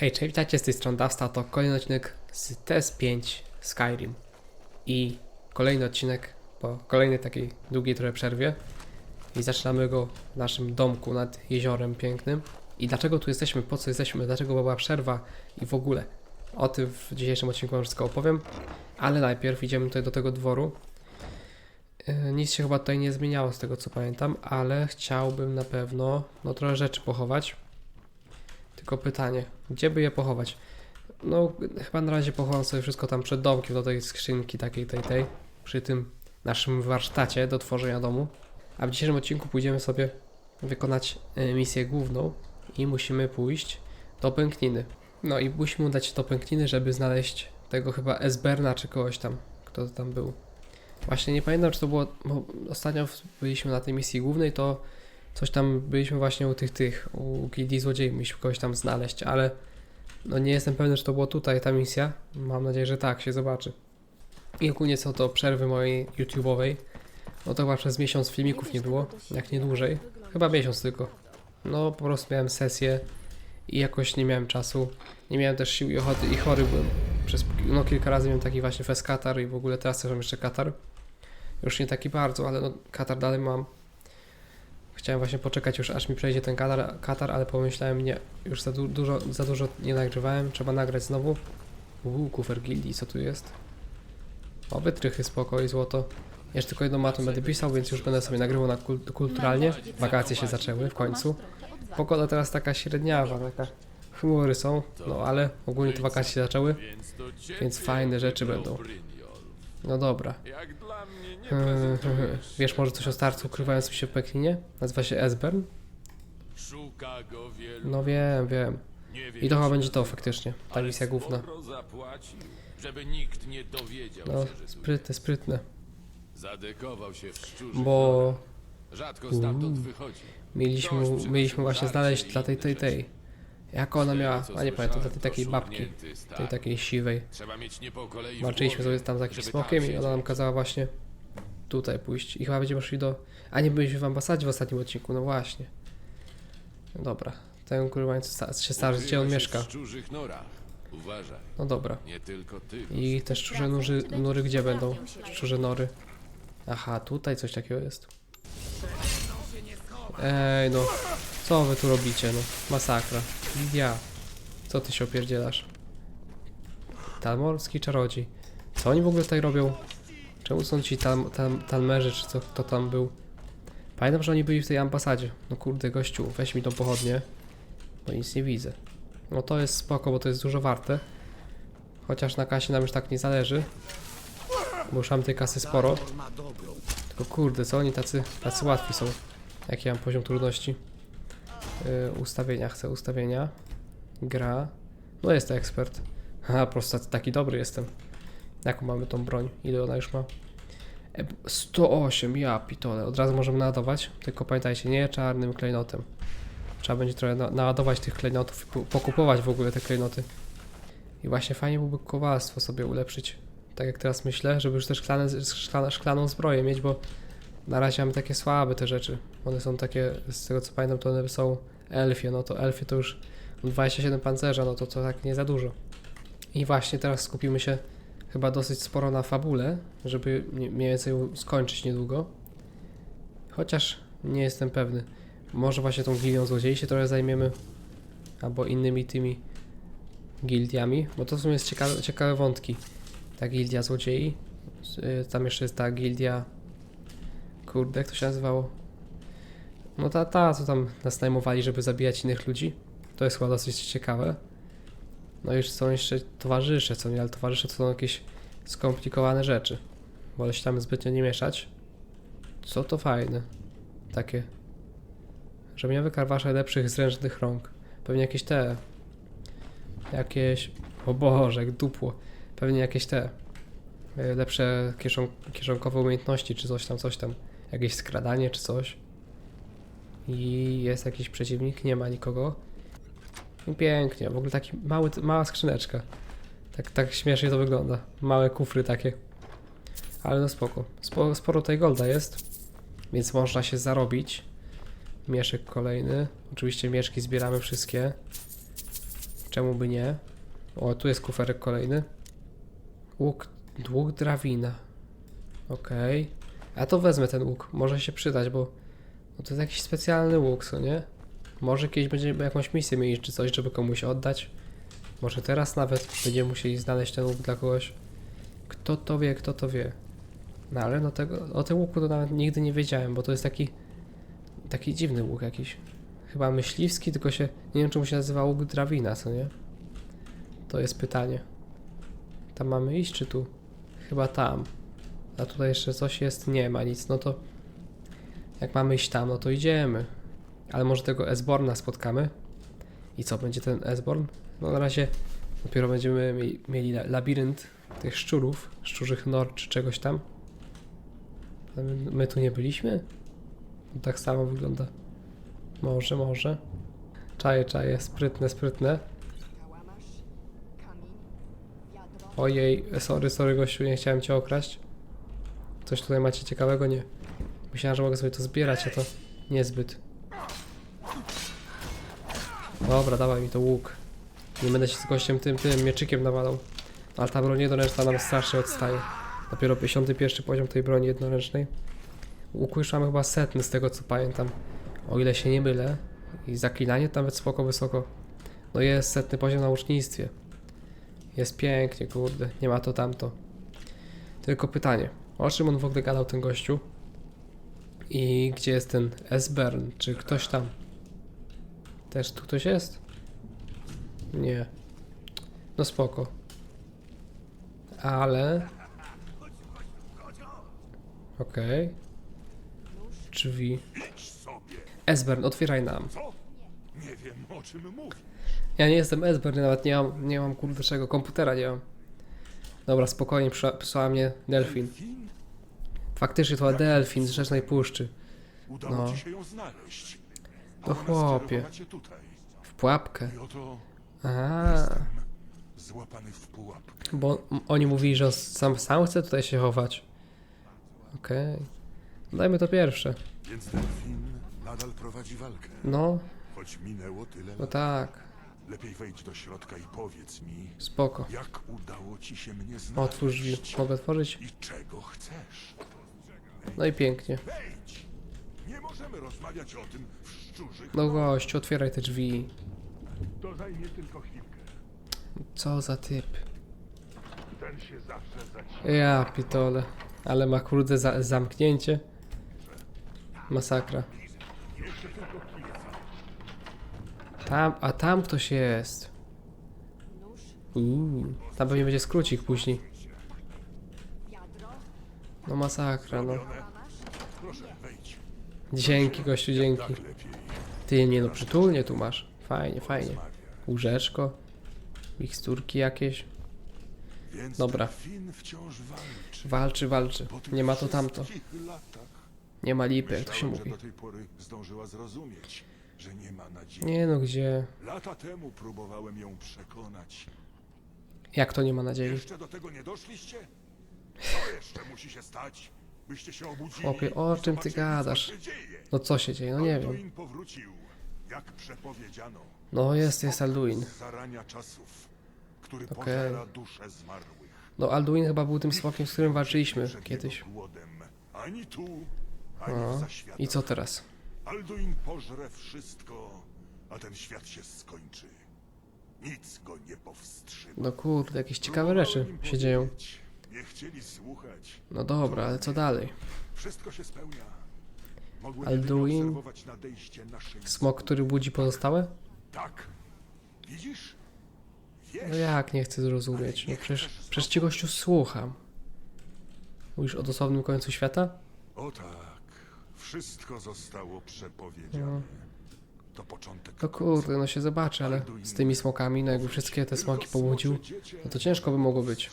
Hej, cześć, witajcie z tej strony Dasta, to kolejny odcinek z TS5 Skyrim. I kolejny odcinek po kolejnej takiej długiej trochę przerwie. I zaczynamy go w naszym domku nad jeziorem pięknym. I dlaczego tu jesteśmy, po co jesteśmy, dlaczego była przerwa i w ogóle? O tym w dzisiejszym odcinku wam wszystko opowiem, ale najpierw idziemy tutaj do tego dworu. Yy, nic się chyba tutaj nie zmieniało z tego co pamiętam, ale chciałbym na pewno no trochę rzeczy pochować tylko pytanie, gdzie by je pochować? No, chyba na razie pochowam sobie wszystko tam przed domkiem, do tej skrzynki takiej, tej, tej, przy tym naszym warsztacie do tworzenia domu. A w dzisiejszym odcinku pójdziemy sobie wykonać e, misję główną i musimy pójść do pękniny. No i musimy udać się do pękniny, żeby znaleźć tego chyba Esberna czy kogoś tam, kto to tam był. Właśnie nie pamiętam, czy to było, bo ostatnio byliśmy na tej misji głównej, to coś tam byliśmy właśnie u tych, tych, u gildii złodziei, mieliśmy kogoś tam znaleźć, ale no nie jestem pewny, czy to było tutaj ta misja. Mam nadzieję, że tak, się zobaczy. I ogólnie co przerwy mojej YouTube'owej, no to chyba przez miesiąc filmików nie było, jak nie dłużej. Chyba miesiąc tylko. No po prostu miałem sesję i jakoś nie miałem czasu. Nie miałem też sił i ochoty i chory byłem. Przez no, kilka razy miałem taki właśnie fest katar i w ogóle teraz też mam jeszcze katar. Już nie taki bardzo, ale no katar dalej mam. Chciałem właśnie poczekać już aż mi przejdzie ten katar, katar ale pomyślałem nie, już za, du dużo, za dużo nie nagrywałem, trzeba nagrać znowu. Uuu, kufer gildii, co tu jest? O, wytrychy, spoko i złoto. Jeszcze tylko jedną matę będę pisał, więc już będę sobie nagrywał na kul kulturalnie. Wakacje się zaczęły w końcu. Pogoda teraz taka średniawa, taka chmury są, no ale ogólnie te wakacje się zaczęły, więc fajne rzeczy będą. No dobra. Jak dla mnie nie Hmm, prezentujesz Wiesz może coś o starcu ukrywającym się w Peklinie? Nazywa się Esbern? No wiem, wiem. I to chyba będzie to faktycznie, ta misja główna. No, sprytne, sprytne. zadekował się w szczurze. Bo Rzadko stamtąd wychodzi. mieliśmy, mieliśmy właśnie znaleźć dla tej, tej, tej. Jak ona miała, a nie pamiętam, dla tej takiej babki, tej takiej siwej. Walczyliśmy sobie tam z jakimś smokiem i ona nam kazała właśnie tutaj pójść. I chyba będziemy szli do... A nie byliśmy w ambasadzie w ostatnim odcinku, no właśnie. No dobra, ten kurwa się starzy, gdzie on mieszka. No dobra. I te szczurze nury, nury gdzie będą? Szczurze nory. Aha, tutaj coś takiego jest. Ej no, co wy tu robicie no? Masakra. Ja. Co ty się opierdzielasz? Talmorski czarodziej. Co oni w ogóle tutaj robią? Czemu są ci tam, tam, talmerzy, czy co, kto tam był? Pamiętam, że oni byli w tej ambasadzie. No kurde, gościu, weź mi tą pochodnię, bo nic nie widzę. No to jest spoko, bo to jest dużo warte. Chociaż na kasie nam już tak nie zależy. Bo już mam tej kasy sporo. Tylko kurde, co oni tacy, tacy łatwi są. Jaki mam poziom trudności? Yy, ustawienia, chcę ustawienia. Gra. No jest to ekspert. Haha, po prostu taki dobry jestem. Jaką mamy tą broń? Ile ona już ma? E, 108, ja pitole. Od razu możemy naładować. Tylko pamiętajcie, nie czarnym klejnotem. Trzeba będzie trochę na naładować tych klejnotów i po- pokupować w ogóle te klejnoty. I właśnie fajnie byłoby kowalstwo sobie ulepszyć. Tak jak teraz myślę, żeby już też szklane, szklane, szklaną zbroję mieć, bo na razie mamy takie słabe te rzeczy. One są takie, z tego co pamiętam, to one są elfie. No to elfie to już 27 pancerza, no to to tak nie za dużo. I właśnie teraz skupimy się chyba dosyć sporo na fabule, żeby mniej więcej skończyć niedługo. Chociaż nie jestem pewny. Może właśnie tą gilią złodziei się trochę zajmiemy. Albo innymi tymi gildiami, bo to w sumie jest ciekawe, ciekawe wątki. Ta gildia złodziei, tam jeszcze jest ta gildia, kurde, jak to się nazywało? No ta, ta, co tam nas najmowali, żeby zabijać innych ludzi. To jest chyba dosyć ciekawe. No i są jeszcze towarzysze, co nie, ale towarzysze to są jakieś skomplikowane rzeczy. Wolę się tam zbytnio nie mieszać. Co to fajne. Takie. Żegniowy karwasze lepszych zręcznych rąk. Pewnie jakieś te jakieś. O Boże, jak dupło. Pewnie jakieś te. y, Lepsze kieszon, kieszonkowe umiejętności, czy coś tam, coś tam. Jakieś skradanie, czy coś. I jest jakiś przeciwnik, nie ma nikogo. I pięknie, w ogóle taki mały, mała skrzyneczka. Tak, tak śmiesznie to wygląda. Małe kufry takie. Ale no spoko. Spo, sporo tej golda jest, więc można się zarobić. Mieszek kolejny. Oczywiście mieszki zbieramy wszystkie. Czemu by nie? O, tu jest kuferek kolejny. Łuk, łuk drawina. Okej. A to wezmę ten łuk. Może się przydać, bo no to jest jakiś specjalny łuk, co nie? Może kiedyś będziemy jakąś misję mieli czy coś, żeby komuś oddać. Może teraz nawet będziemy musieli znaleźć ten łuk dla kogoś. Kto to wie, kto to wie. No ale no tego, o tym łuku to nawet nigdy nie wiedziałem, bo to jest taki taki dziwny łuk jakiś. Chyba myśliwski, tylko się nie wiem czemu się nazywa łuk drawina, co nie? To jest pytanie. Tam mamy iść czy tu? Chyba tam. A tutaj jeszcze coś jest? Nie ma nic. No to jak mamy iść tam, no to idziemy. Ale może tego Esborna spotkamy? I co, będzie ten Esborn? No na razie dopiero będziemy mi- mieli la- labirynt tych szczurów, szczurzych nor czy czegoś tam. My, my tu nie byliśmy? No tak samo wygląda. Może, może. Czaje, czaje, sprytne, sprytne. Ojej, sorry, sorry gościu, nie chciałem cię okraść. Coś tutaj macie ciekawego? Nie. Myślałem, że mogę sobie to zbierać, a to niezbyt. Dobra, dawaj mi to łuk. Nie będę się z gościem tym, tym mieczykiem nawalał. Ale ta broń jednoręczna nam strasznie odstaje. Dopiero 51 poziom tej broni jednoręcznej. Mamy chyba setny z tego co pamiętam. O ile się nie mylę. I zaklinanie nawet spoko wysoko. No jest setny poziom na ucznictwie. Jest pięknie, kurde. Nie ma to tamto. Tylko pytanie. O czym on w ogóle gadał ten gościu? I gdzie jest ten Esbern? Czy ktoś tam? Też tu ktoś jest? Nie. No spoko. Ale... Okej. Drzwi. Esbern, otwieraj nam. Nie wiem, o czym mówi. Ja nie jestem Esbern, nawet nie mam, nie mam kurde czego, komputera nie mam. Dobra, spokojnie, przysła- przysłała mnie Delfin. Fin? Faktycznie to była Delfin z Rzecznej Puszczy. Udało No. ci się ją znaleźć. To chłopie. W pułapkę. Aha, złapany w pułapkę. bo oni mówili, że on sam, sam chce tutaj się chować. Okej. Dajmy to pierwsze. Więc Delfin nadal prowadzi walkę. No, Choć minęło tyle no tak. Lepiej wejdź do środka i powiedz mi, Spoko. jak udało ci się mnie znaleźć. Otwórz drzwi. Mogę otworzyć? I czego chcesz? No i pięknie. Wejdź! Nie możemy rozmawiać o tym w szczurzych. No gościu, otwieraj te drzwi. To zajmie tylko chwilkę. Co za typ. Ten się zawsze zaczyna. Ja pitole. Ale ma kurde za zamknięcie. Masakra. Tam, a tam ktoś jest. Uuu, tam pewnie będzie skrócik później. No masakra, no. Dzięki gościu, dzięki. Ty nie no, przytulnie tu masz. Fajnie, fajnie. Łóżeczko. Miksturki jakieś. Dobra. Walczy. Walczy, Nie ma to tamto. Nie ma lipy, jak to się mówi. Że nie ma nadziei. Nie no, gdzie? Lata temu próbowałem ją przekonać. Jak to nie ma nadziei? Jeszcze do tego nie doszliście? Co jeszcze musi się stać, byście się obudzili? Chłopie, o i czym ty zobaczyli, gadasz? Co się dzieje? No co się dzieje? No nie wiem. Alduin powrócił, jak przepowiedziano. No jest, jest Alduin. Z zarania czasów, który pożera dusze zmarłych. No Alduin chyba był tym smokiem, z którym walczyliśmy Przed kiedyś. jego głodem. Ani tu, ani w No. zaświatach. I co teraz? Alduin pożre wszystko, a ten świat się skończy. Nic go nie powstrzyma. No kurde, jakieś ciekawe rzeczy się dzieją. Nie chcieli słuchać. No dobra, ale co dalej? Wszystko się spełnia. Mogłem Alduin? Smok, który budzi pozostałe? Tak. Widzisz? Wiesz, No jak nie chcę zrozumieć? No przecież, przecież ci gościu słucham. Mówisz o dosłownym końcu świata? O tak. Wszystko zostało przepowiedziane. To początek No kurde, no się zobaczy, ale z tymi smokami, no jakby wszystkie te smoki pobudził, no to ciężko by mogło być.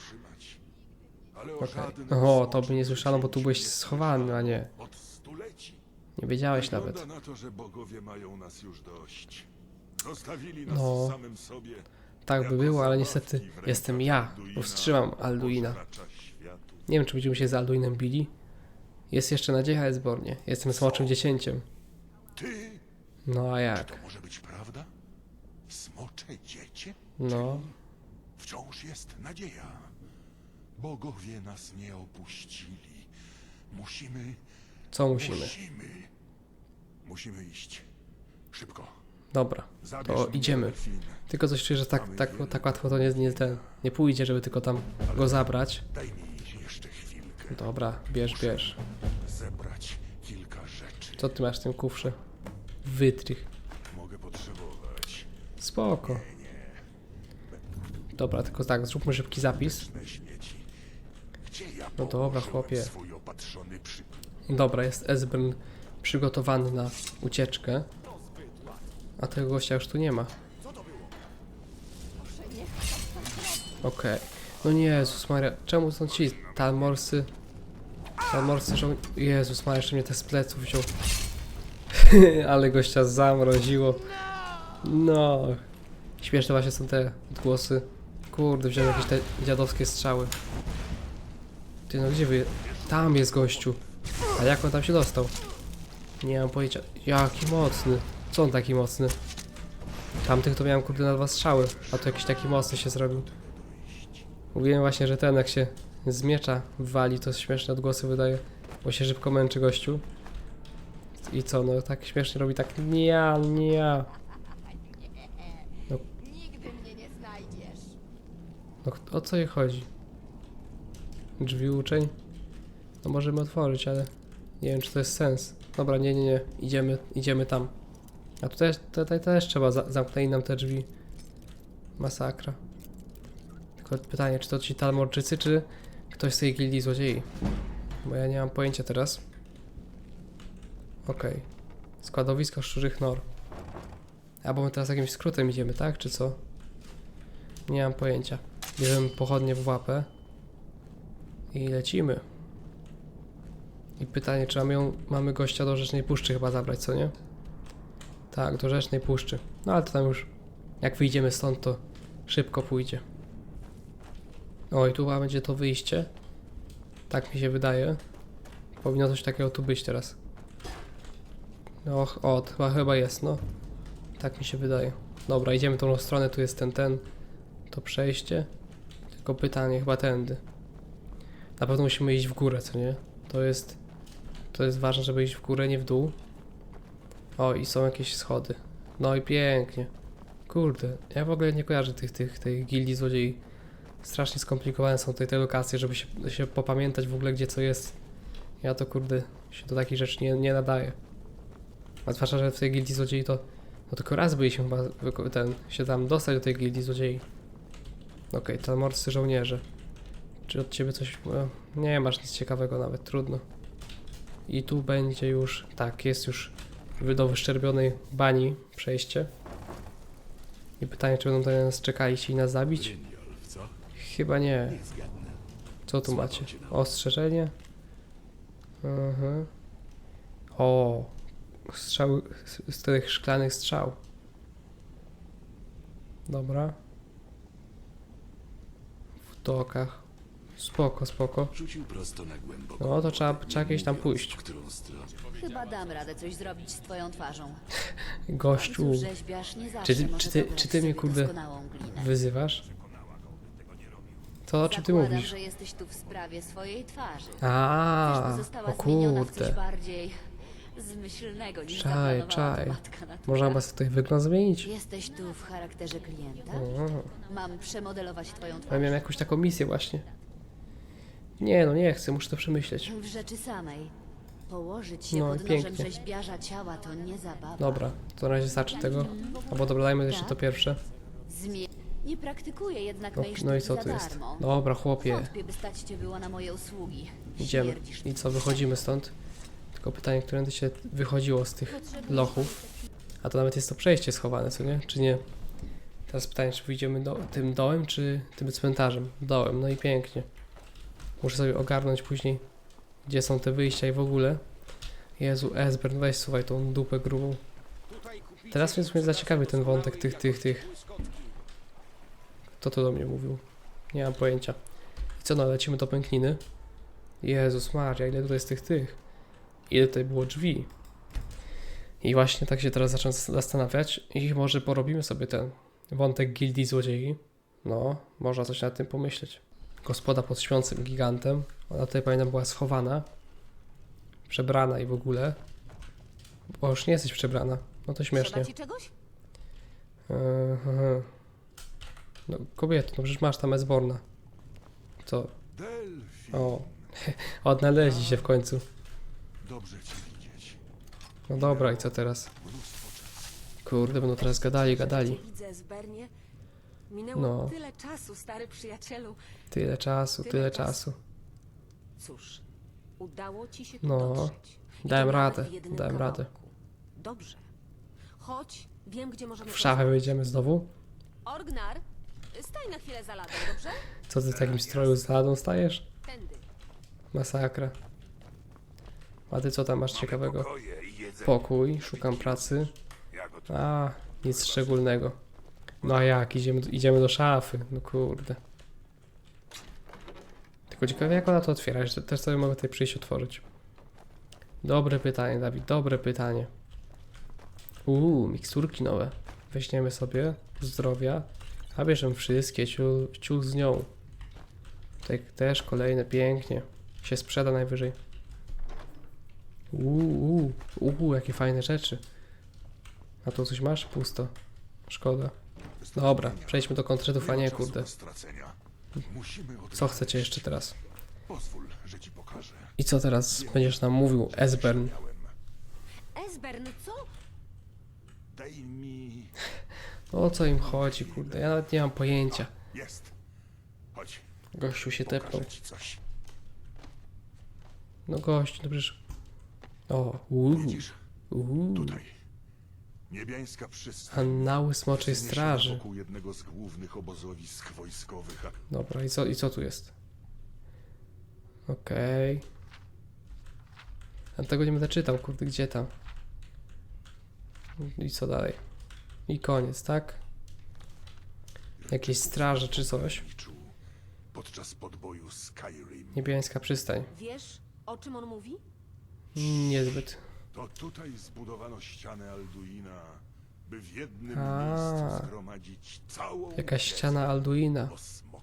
o Okej. Oho, to by nie słyszano, bo tu byłeś schowany, a nie. Od stuleci. Nie wiedziałeś Wygląda nawet. na to, że bogowie mają nas już dość. Zostawili nas No. samym sobie. Tak by było, ale niestety jestem ja. Powstrzymam Alduina. Nie wiem, czy będziemy się z Alduinem bili. Jest jeszcze nadzieja, Esbornie. Jestem smoczym dziecięciem. Ty? No a jak? To może być prawda? Smocze dziecię? No, Wciąż jest nadzieja. Bogowie nas nie opuścili. Musimy, co musimy? musimy, musimy iść. Szybko. Dobra, Zabierz to mnie, idziemy. Tylko coś czuję, że tak, tak, tak łatwo to nie, nie, ten, nie pójdzie, żeby tylko tam go zabrać. Daj mi jeszcze chwilkę. Dobra, bierz, bierz. Zebrać kilka rzeczy. Co ty masz w tym kufrze? Wytrych. Mogę potrzebować. Spoko. Dobra, tylko tak, zróbmy szybki zapis. No dobra, chłopie. Dobra, jest Esbern przygotowany na ucieczkę. A tego gościa już tu nie ma. Okej. No nie, Jezus Maria, czemu są ci talmorsy? Talmorsy żoł... Jezus Maria, jeszcze mnie te z pleców wziął. Ale gościa zamroziło. No. Śmieszne właśnie są te odgłosy. Kurde, wziąłem jakieś te dziadowskie strzały. Ty no gdzie wy... Tam jest gościu. A jak on tam się dostał? Nie mam pojęcia. Jaki mocny. Co on taki mocny? Tamtych to miałem kurde na dwa strzały, a to jakiś taki mocny się zrobił. Mówiłem właśnie, że ten jak się z miecza wali, to śmieszne odgłosy wydaje, bo się szybko męczy gościu. I co, no tak śmiesznie robi tak nia, nia. Nigdy mnie nie znajdziesz. No o co jej chodzi? Drzwi uczeń? No możemy otworzyć, ale nie wiem czy to jest sens. Dobra, nie, nie, nie. Idziemy, idziemy tam. A tutaj, tutaj też trzeba za zamknąć nam te drzwi. Masakra. Tylko pytanie, czy to ci talmorczycy, czy ktoś z tej gildii złodziei? Bo ja nie mam pojęcia teraz. Okej. Składowisko szczurzych nor. A bo my teraz jakimś skrótem idziemy, tak? Czy co? Nie mam pojęcia. Bierzemy pochodnie w łapę i lecimy. I pytanie, czy mamy, ją, mamy gościa do Rzecznej Puszczy chyba zabrać, co nie? Tak, do Rzecznej Puszczy. No ale to tam już, jak wyjdziemy stąd, to szybko pójdzie. O, i tu chyba będzie to wyjście. Tak mi się wydaje. Powinno coś takiego tu być teraz. No, o, chyba, chyba jest, no. Tak mi się wydaje. Dobra, idziemy tą stronę, tu jest ten, ten, to przejście. Tylko pytanie, chyba tędy. Na pewno musimy iść w górę, co nie? To jest, to jest ważne, żeby iść w górę, nie w dół. O, i są jakieś schody. No i pięknie. Kurde, ja w ogóle nie kojarzę tych, tych, tych gildii złodziei. Strasznie skomplikowane są tutaj te lokacje, żeby się, się popamiętać w ogóle, gdzie co jest. Ja to kurde, się do takich rzeczy nie, nie nadaje. A zwłaszcza, że w tej gildii złodziei to no tylko raz byliśmy chyba ten, się tam dostać do tej gildii złodziei. Okej, to morscy żołnierze. Czy od ciebie coś... e, Nie masz nic ciekawego nawet, trudno. I tu będzie już... Tak, jest już do wyszczerbionej bani przejście. I pytanie, czy będą tutaj na nas czekali ci nas zabić? Chyba nie. Co tu macie? Ostrzeżenie? Mhm. O, strzał z, tych szklanych strzał. Dobra. W dokach. Spoko, spoko. Rzucił prosto na głęboko. No to trzeba, trzeba gdzieś tam pójść. Chyba dam radę coś zrobić z twoją twarzą. Gościu, Cóż, rzeźbiarz nie zawsze czy ty, może czy ty, dobrać czy ty mnie sobie kurde doskonałą glinę. wyzywasz? To o czym ty Zakładam, mówisz? że jesteś tu w sprawie swojej twarzy. A, o została zmieniona w coś kurde. bardziej zmyślnego niż Czaj, zaplanowała czaj. to matka natura. Można chyba sobie tutaj wygląd zmienić? Jesteś tu w charakterze klienta? O. Mam przemodelować twoją Ja twarz. miałem jakąś taką misję właśnie. Nie no, nie chcę, muszę to przemyśleć. W rzeczy samej. Położyć się No i pod nożem pięknie. rzeźbiarza ciała to nie zabawa. Dobra, to na razie starczy tego. Albo dobra, dajmy jeszcze to pierwsze. Zmie... Nie praktykuję jednak No, mej no i co tu jest? Dobra, chłopie, Wątpię, by stać cię było na moje usługi. idziemy. Śmierdzisz I co, wychodzimy stąd? Tylko pytanie, którędy się wychodziło z tych lochów. A to nawet jest to przejście schowane, co nie? Czy nie? Teraz pytanie, czy wyjdziemy do, tym dołem, czy tym cmentarzem? Dołem, no i pięknie. Muszę sobie ogarnąć później, gdzie są te wyjścia i w ogóle. Jezu, Esbern, weź słuchaj tą dupę grubą. Teraz więc mnie zaciekawi ten wątek tych, tych, tych. Kto to do mnie mówił? Nie mam pojęcia. I co, no lecimy do pękniny? Jezus Maria, ile tutaj jest tych tych? Ile tutaj było drzwi? I właśnie tak się teraz zacząłem zastanawiać i może porobimy sobie ten Wątek gildii złodziei. No, można coś nad tym pomyśleć. Gospoda pod śpiącym gigantem. Ona tutaj pamiętam była schowana. Przebrana i w ogóle. Bo już nie jesteś przebrana. No to śmiesznie. Trzeba ci czegoś? Eee, aha. No kobieto, no przecież masz tam Esborna. Co? O, odnaleźli się w końcu. dobrze cię widzieć. No dobra, i co teraz? Kurde, będą teraz gadali, gadali. Widzę zbernie. Minęło No. tyle czasu, stary przyjacielu. Tyle czasu, Tyle tyle czasu. czasu. Cóż, udało ci się tu No, dotrzeć. I dałem to nawet radę, w jednym dałem radę. kawałku. Dobrze. Chodź, wiem gdzie możemy W szafę wejdziemy znowu? Orgnar, staj na chwilę za ladą, dobrze? Co ty w takim stroju z ladą stajesz? Tędy. Masakra. A ty co tam masz ciekawego? Pokoje i jedzenie. Pokój, szukam pracy. Ja. A, nic szczególnego. No a jak? Idziemy, idziemy do szafy. No kurde. Tylko ciekawe jak ona to otwiera. Jeszcze Też sobie mogę tutaj przyjść otworzyć. Dobre pytanie, Dawid, dobre pytanie. Uuu, miksturki nowe. Weźmiemy sobie zdrowia, a bierzemy wszystkie, ciul, ciul z nią. Tutaj też kolejne, pięknie. Się sprzeda najwyżej. Uuu, uuu, jakie fajne rzeczy. A tu coś masz? Pusto. Szkoda. Dobra, przejdźmy do kontrytów, a nie kurde. Co chcecie jeszcze teraz? Pozwól, że ci pokażę. I co teraz będziesz nam mówił, Esbern? Esbern, co? Daj mi... O co im chodzi, kurde? Ja nawet nie mam pojęcia. Jest. Chodź, Gościu się tepnął. pokażę ci coś. No gościu, no przecież... O, uuu, Widzisz? uuu. Tutaj. Niebiańska przystań. Annały Smoczej Straży. wokół jednego z głównych obozowisk wojskowych, a Dobra, i co, i co tu jest? Okej. Ja tego nie będę czytał, kurde, gdzie tam? I co dalej? I koniec, tak? Jakieś straże czy coś? podczas podboju Skyrim. Niebiańska przystań. Wiesz, o czym on mówi? Niezbyt. To tutaj zbudowano ścianę Alduina, by w jednym A. miejscu zgromadzić całą Jakaś wiedzę ściana Alduina. o.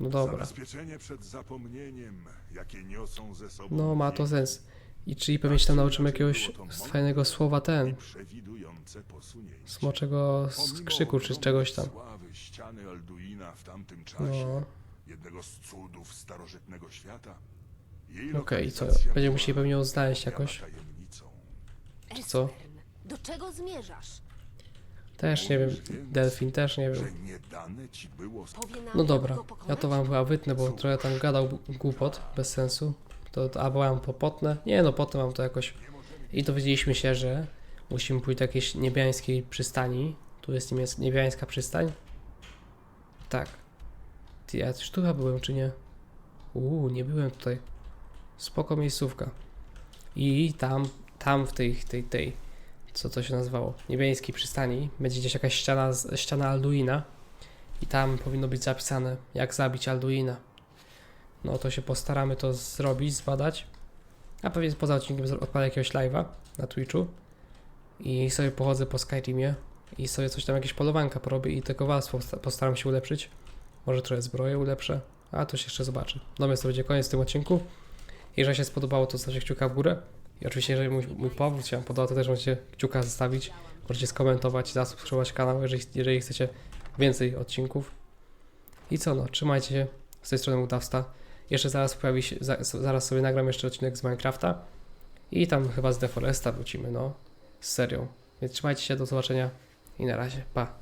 No dobra. Zabezpieczenie przed zapomnieniem, jakie niosą ze sobą No, ma to sens. I czyli pewnie się tam nauczymy jakiegoś fajnego słowa ten. Smoczego Pomimo krzyku czy czegoś tam. No. jednego z cudów starożytnego świata. Okej, i co? Będziemy musieli pewnie ją znaleźć jakoś. co? Do czego zmierzasz? Też nie wiem. Delfin też nie wiem. No dobra, ja to wam chyba wytnę, bo trochę tam gadał głupot, bez sensu. To, to albo mam popotnę. Nie no, potem mam to jakoś. I dowiedzieliśmy się, że musimy pójść do jakiejś niebiańskiej przystani. Tu jest niebiańska przystań. Tak. Ty, ja już tu chyba byłem, czy nie? Uuu, nie byłem tutaj. Spoko miejscówka. I tam, tam w tej, tej, tej, co to się nazywało? Niebiańskiej przystani będzie gdzieś jakaś ściana, ściana Alduina. I tam powinno być zapisane, jak zabić Alduina. No to się postaramy to zrobić, zbadać. A pewnie poza odcinkiem odpalę jakiegoś live'a na Twitchu. I sobie pochodzę po Skyrimie. I sobie coś tam, jakieś polowanka porobię i tego warstwo posta- postaram się ulepszyć. Może trochę zbroję ulepszę. A to się jeszcze zobaczy. Natomiast to będzie koniec w tym odcinku. Jeżeli się spodobało, to zostawcie kciuka w górę. I oczywiście, jeżeli mój, mój powód się Wam podoba, to też możecie kciuka zostawić. Możecie skomentować, zasubskrybować kanał, jeżeli, jeżeli chcecie więcej odcinków. I co no, trzymajcie się. Z tej strony Udawsta. Jeszcze zaraz pojawi się, za, zaraz sobie nagram jeszcze odcinek z Minecrafta. I tam chyba z Deforesta wrócimy, no. Z serią. Więc trzymajcie się, do zobaczenia i na razie. Pa.